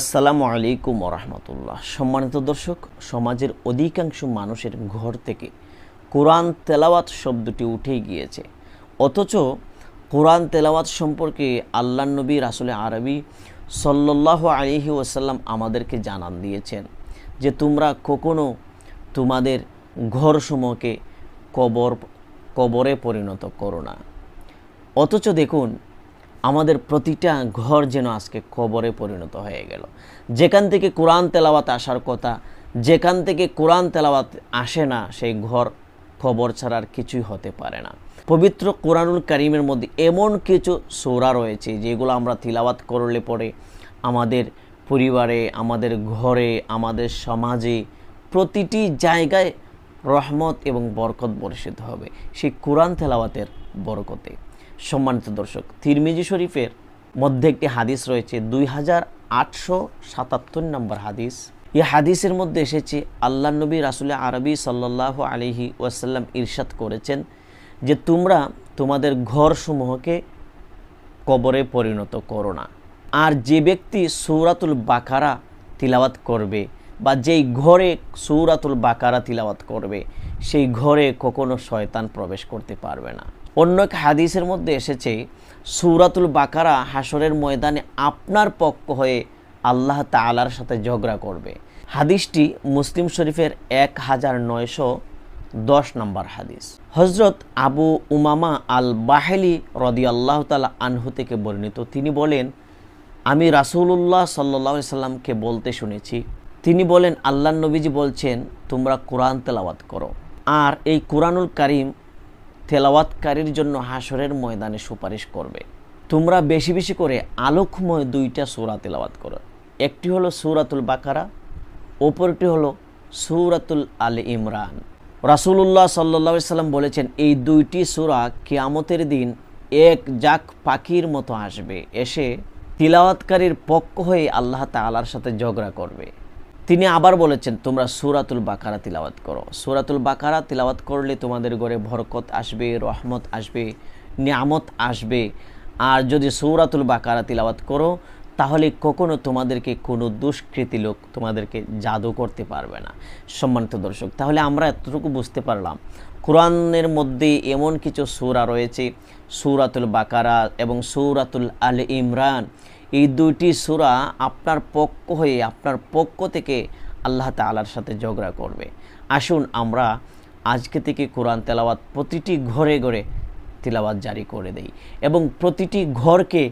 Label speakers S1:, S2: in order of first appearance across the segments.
S1: আসসালামু আলাইকুম রহমতুল্লাহ সম্মানিত দর্শক, সমাজের অধিকাংশ মানুষের ঘর থেকে কোরআন তেলাওয়াত শব্দটি উঠেই গিয়েছে। অথচ কোরআন তেলাওয়াত সম্পর্কে আল্লাহ নবী রাসুলে আরবি সল্লাহ আলিহি ওসাল্লাম আমাদেরকে জানান দিয়েছেন যে তোমরা কখনো তোমাদের ঘরসমূহকে কবর, কবরে পরিণত করো না। অথচ দেখুন আমাদের প্রতিটা ঘর যেন আজকে কবরে পরিণত হয়ে গেল। যেখান থেকে কোরআন তেলাওয়াত আসার কথা, যেখান থেকে কোরআন তেলাওয়াত আসে না, সেই ঘর কবর ছাড়ার কিছুই হতে পারে না। পবিত্র কোরআনুল কারিমের মধ্যে এমন কিছু সোরা রয়েছে, যেগুলো আমরা তিলাওয়াত করলে পরে আমাদের পরিবারে, আমাদের ঘরে, আমাদের সমাজে প্রতিটি জায়গায় রহমত এবং বরকত বর্ষিত হবে। সেই কোরআন তেলাওয়াতের বরকতে। সম্মানিত দর্শক, তিরমিজি শরীফের মধ্যে একটি হাদিস রয়েছে, দুই হাজার আটশো সাতাত্তর নম্বর হাদিস। এই হাদিসের মধ্যে এসেছে, আল্লাহ নবী রাসুল আরবি সাল্লাহ আলিহি ওয়াসাল্লাম ইরশাদ করেছেন যে, তোমরা তোমাদের ঘরসমূহকে কবরে পরিণত করো না। আর যে ব্যক্তি সৌরাতুল বাকারা তিলাওয়াত করবে বা যেই ঘরে সৌরাতুল বাকারা তিলাওয়াত করবে, সেই ঘরে কখনো শয়তান প্রবেশ করতে পারবে না। অন্য এক হাদিসের মধ্যে এসেছে, সৌরাতুল বাকারা হাসরের ময়দানে আপনার পক্ষ হয়ে আল্লাহ তালার সাথে ঝগড়া করবে। হাদিসটি মুসলিম শরীফের এক হাজার নয়শো দশ নম্বর হাদিস। হজরত আবু উমামা আল বাহেলি রদি আল্লাহ তালা আনহু থেকে বর্ণিত, তিনি বলেন, আমি রাসুল্লাহ সাল্লা সাল্লামকে বলতে শুনেছি। তিনি বলেন আল্লাহ নবীজি বলছেন, তোমরা কোরআন তেলাওয়াত করো। আর এই কোরআনুল কারিম তেলাওয়াতকারীর জন্য হাসরের ময়দানে সুপারিশ করবে। তোমরা বেশি বেশি করে আলোকময় দুইটা সুরা তেলাওয়াত করো। একটি হলো সূরাতুল বাকারা, অপরটি হলো সূরাতুল আল ইমরান। রাসূলুল্লাহ সাল্লা সাল্লাম বলেছেন, এই দুইটি সুরা কিয়ামতের দিন এক জাক পাখির মতো আসবে। এসে তিলাওয়াতকারীর পক্ষ হয়ে আল্লাহ তালার সাথে ঝগড়া করবে। তিনি আবার বলেছেন, তোমরা সুরাতুল বাকারা তিলাওয়াত করো। সুরাতুল বাকারা তিলাওয়াত করলে তোমাদের ঘরে বরকত আসবে, রহমত আসবে, নিয়ামত আসবে। আর যদি সৌরাতুল বাকারা তিলাওয়াত করো, তাহলে কখনো তোমাদেরকে কোনো দুষ্কৃতী লোক তোমাদেরকে জাদু করতে পারবে না। সম্মানিত দর্শক, তাহলে আমরা এতটুকু বুঝতে পারলাম, কোরআনের মধ্যে এমন কিছু সূরা রয়েছে, সৌরাতুল বাকারা এবং সৌরাতুল আল ইমরান। এই দুইটি সুরা আপনার পক্ষ হয়ে, আপনার পক্ষ থেকে আল্লাহ তালার সাথে ঝগড়া করবে। আসুন আমরা আজকে থেকে কোরআন তেলাওয়াত প্রতিটি ঘরে ঘরে তেলাওয়াত জারি করে দেই এবং প্রতিটি ঘরকে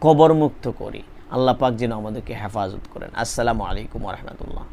S1: কবরমুক্ত করি। আল্লাহ পাক যেন আমাদেরকে হেফাজত করেন। আসসালামু আলাইকুম রহমতুল্লাহ।